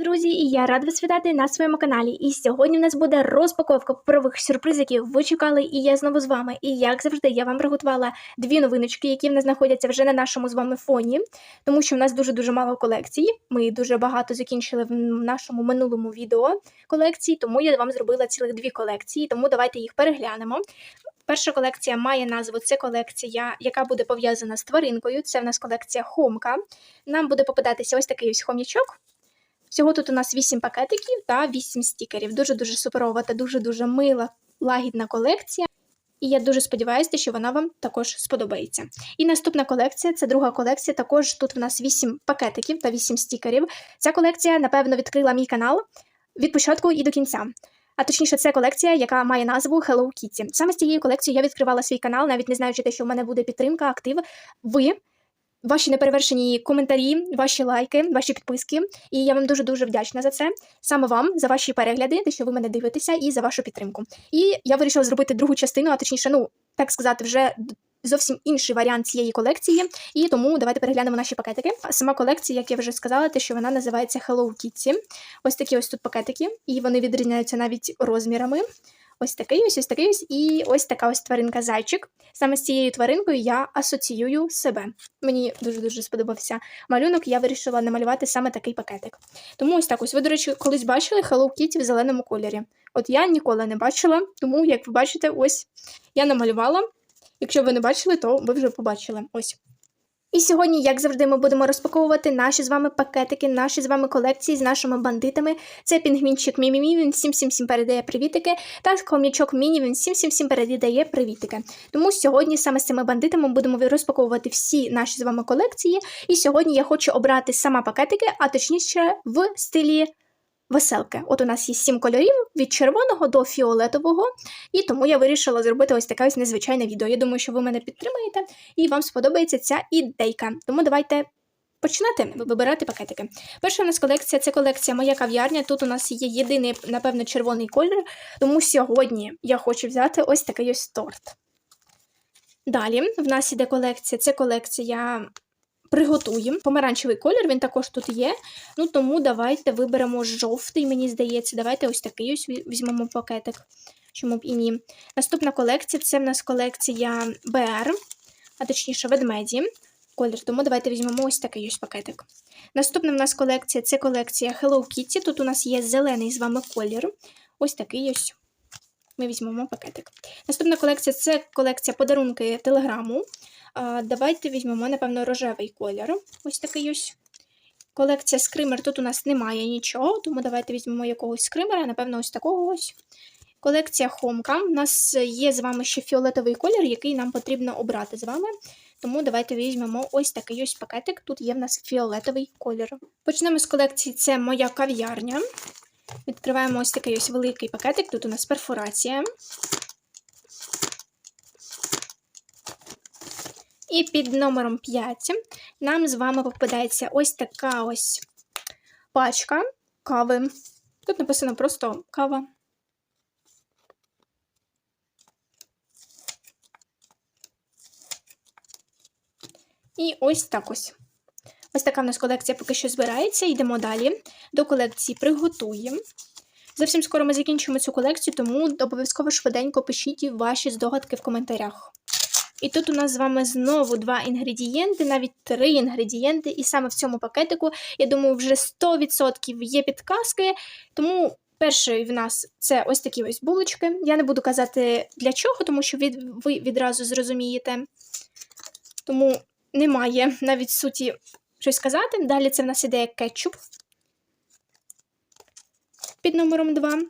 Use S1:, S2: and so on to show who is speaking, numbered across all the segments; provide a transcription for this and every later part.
S1: друзі, і я рада вас вітати на своєму каналі. І сьогодні в нас буде розпаковка паперових сюрпризиків. Ви чекали, і я знову з вами. І як завжди, я вам приготувала дві новиночки, які в нас знаходяться вже на нашому з вами фоні, тому що в нас дуже дуже мало колекцій. Ми дуже багато закінчили в нашому минулому відео колекції, тому я вам зробила цілих дві колекції. Тому давайте їх переглянемо. Перша колекція має назву це колекція, яка буде пов'язана з тваринкою. Це в нас колекція Хомка. Нам буде попадатися ось такий ось хом'ячок. Всього тут у нас 8 пакетиків та 8 стікерів. Дуже-дуже суперова та дуже-дуже мила, лагідна колекція. І я дуже сподіваюся, що вона вам також сподобається. І наступна колекція це друга колекція. Також тут в нас 8 пакетиків та 8 стікерів. Ця колекція, напевно, відкрила мій канал від початку і до кінця. А точніше, це колекція, яка має назву Hello Kitty. Саме з цією колекцією я відкривала свій канал, навіть не знаючи те, що в мене буде підтримка, актив. Ви ваші неперевершені коментарі, ваші лайки, ваші підписки. І я вам дуже дуже вдячна за це. Саме вам за ваші перегляди, те, що ви мене дивитеся, і за вашу підтримку. І я вирішила зробити другу частину, а точніше, ну так сказати, вже. Зовсім інший варіант цієї колекції, і тому давайте переглянемо наші пакетики. Сама колекція, як я вже сказала, те, що вона називається Hello Kitty. Ось такі ось тут пакетики, і вони відрізняються навіть розмірами. Ось такий ось ось такий ось і ось така ось тваринка зайчик. Саме з цією тваринкою я асоціюю себе. Мені дуже-дуже сподобався малюнок, я вирішила намалювати саме такий пакетик. Тому ось так ось. Ви, до речі, колись бачили Hello Kitty в зеленому кольорі. От я ніколи не бачила, тому, як ви бачите, ось я намалювала. Якщо ви не бачили, то ви вже побачили. Ось. І сьогодні, як завжди, ми будемо розпаковувати наші з вами пакетики, наші з вами колекції з нашими бандитами. Це пінгвінчик Мімімі, він 777 передає привітики, та хом'ячок Міні, він 777 передає привітики. Тому сьогодні саме з цими бандитами будемо розпаковувати всі наші з вами колекції. І сьогодні я хочу обрати сама пакетики, а точніше в стилі веселки. От у нас є сім кольорів від червоного до фіолетового, і тому я вирішила зробити ось таке ось незвичайне відео. Я думаю, що ви мене підтримаєте і вам сподобається ця ідейка. Тому давайте. Починати вибирати пакетики. Перша у нас колекція це колекція Моя кав'ярня. Тут у нас є єдиний, напевно, червоний колір, тому сьогодні я хочу взяти ось такий ось торт. Далі в нас іде колекція, це колекція приготуємо. Помаранчевий колір, він також тут є. Ну тому давайте виберемо жовтий, мені здається. Давайте ось такий ось візьмемо пакетик. Чому б і ні. Наступна колекція це в нас колекція БР, а точніше, ведмеді. Колір, тому давайте візьмемо ось такий ось пакетик. Наступна в нас колекція це колекція Hello Kitty. Тут у нас є зелений з вами колір. Ось такий ось. Ми візьмемо пакетик. Наступна колекція це колекція подарунки телеграму. Давайте візьмемо, напевно, рожевий колір. Ось такий ось. Колекція скример. Тут у нас немає нічого, тому давайте візьмемо якогось скримера, напевно, ось такого ось. Колекція Хомка. У нас є з вами ще фіолетовий колір, який нам потрібно обрати з вами. Тому давайте візьмемо ось такий ось пакетик. Тут є в нас фіолетовий колір. Почнемо з колекції це моя кав'ярня. Відкриваємо ось такий ось великий пакетик. Тут у нас перфорація. І під номером 5 нам з вами попадається ось така ось пачка кави. Тут написано просто кава. І ось так ось. Ось така в нас колекція поки що збирається. Йдемо далі. До колекції приготуємо. Зовсім скоро ми закінчимо цю колекцію, тому обов'язково швиденько пишіть ваші здогадки в коментарях. І тут у нас з вами знову два інгредієнти, навіть три інгредієнти. І саме в цьому пакетику, я думаю, вже 100% є підказки. Тому перший в нас це ось такі ось булочки. Я не буду казати для чого, тому що ви відразу зрозумієте. Тому немає навіть суті щось сказати. Далі це в нас іде кетчуп під номером 2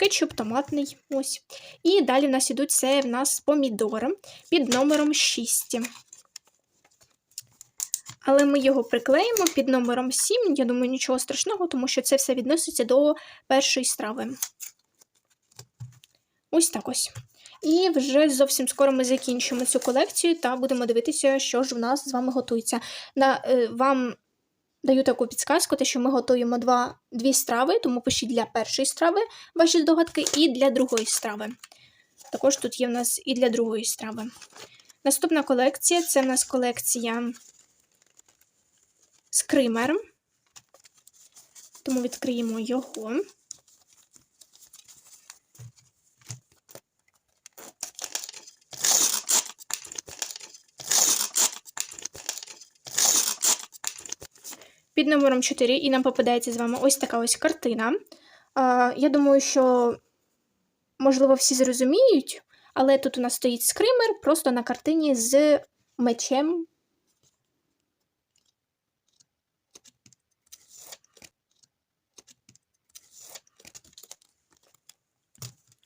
S1: кетчуп томатний. ось. І далі в нас ідуть це в нас помідори під номером 6. Але ми його приклеїмо під номером 7. Я думаю, нічого страшного, тому що це все відноситься до першої страви. Ось так ось. І вже зовсім скоро ми закінчимо цю колекцію та будемо дивитися, що ж в нас з вами готується. На, е, Вам Даю таку підсказку, те, що ми готуємо два, дві страви, тому пишіть для першої страви ваші здогадки і для другої страви. Також тут є в нас і для другої страви. Наступна колекція це в нас колекція скример. Тому відкриємо його. Під номером 4 і нам попадається з вами ось така ось картина. Я думаю, що, можливо, всі зрозуміють, але тут у нас стоїть скример просто на картині з мечем.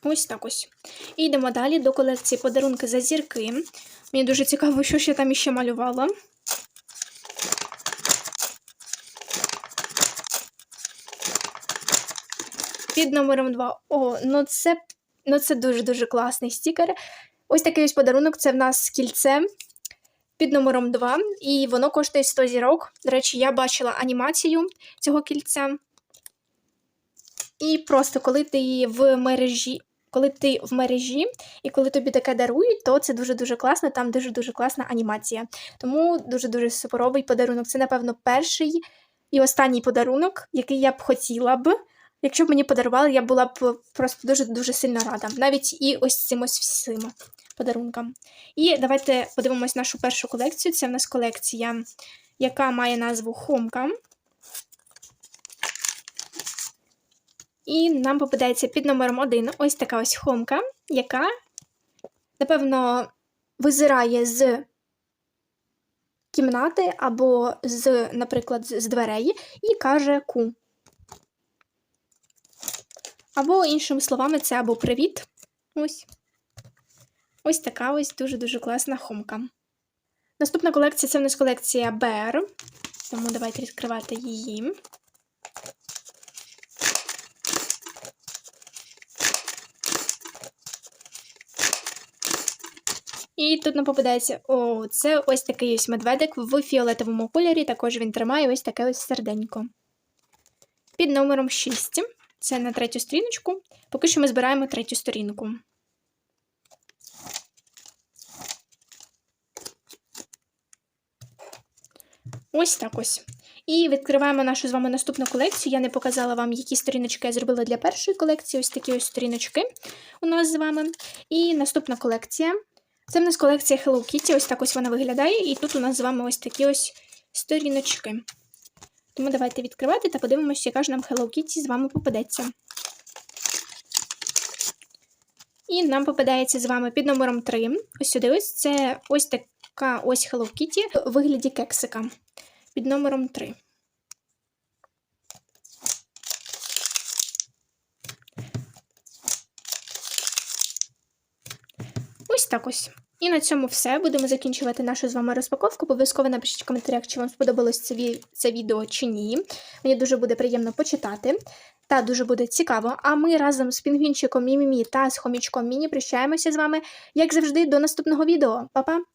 S1: Ось так ось. І йдемо далі до колекції подарунки за зірки. Мені дуже цікаво, що я там іще малювала. Під номером 2. О, ну це, ну це дуже-дуже класний стікер. Ось такий ось подарунок це в нас кільце під номером 2, і воно коштує 100 зірок. До речі, я бачила анімацію цього кільця. І просто коли ти в мережі. Коли ти в мережі і коли тобі таке дарують, то це дуже-дуже класно, там дуже-дуже класна анімація. Тому дуже-дуже суперовий подарунок. Це, напевно, перший і останній подарунок, який я б хотіла б. Якщо б мені подарували, я була б просто дуже-дуже сильно рада. Навіть і ось цим ось всім подарункам. І давайте подивимось нашу першу колекцію. Це в нас колекція, яка має назву Хомка. І нам попадається під номером 1 ось така ось хомка, яка, напевно, визирає з кімнати або з, наприклад, з дверей і каже ку. Або, іншими словами, це або привіт. Ось. Ось така ось дуже-дуже класна хомка. Наступна колекція це в нас колекція Bear. Тому давайте відкривати її. І тут нам попадається о, це ось такий ось медведик в фіолетовому кольорі. Також він тримає ось таке ось серденько. Під номером 6. Це на третю сторіночку. Поки що ми збираємо третю сторінку. Ось так ось. І відкриваємо нашу з вами наступну колекцію. Я не показала вам, які сторіночки я зробила для першої колекції. Ось такі ось сторіночки у нас з вами. І наступна колекція. Це в нас колекція Hello Kitty. Ось так ось вона виглядає. І тут у нас з вами ось такі ось сторіночки. Тому давайте відкривати та подивимося, яка ж нам Hello Kitty з вами попадеться. І нам попадається з вами під номером 3. Ось сюди ось це ось така ось Hello Kitty у вигляді кексика. Під номером 3. Ось так ось. І на цьому все. Будемо закінчувати нашу з вами розпаковку. Обов'язково напишіть в коментарях, чи вам сподобалось це, ві... це відео чи ні. Мені дуже буде приємно почитати. Та дуже буде цікаво. А ми разом з пінгвінчиком Мімімі та з хомічком Міні прощаємося з вами, як завжди, до наступного відео. Па-па!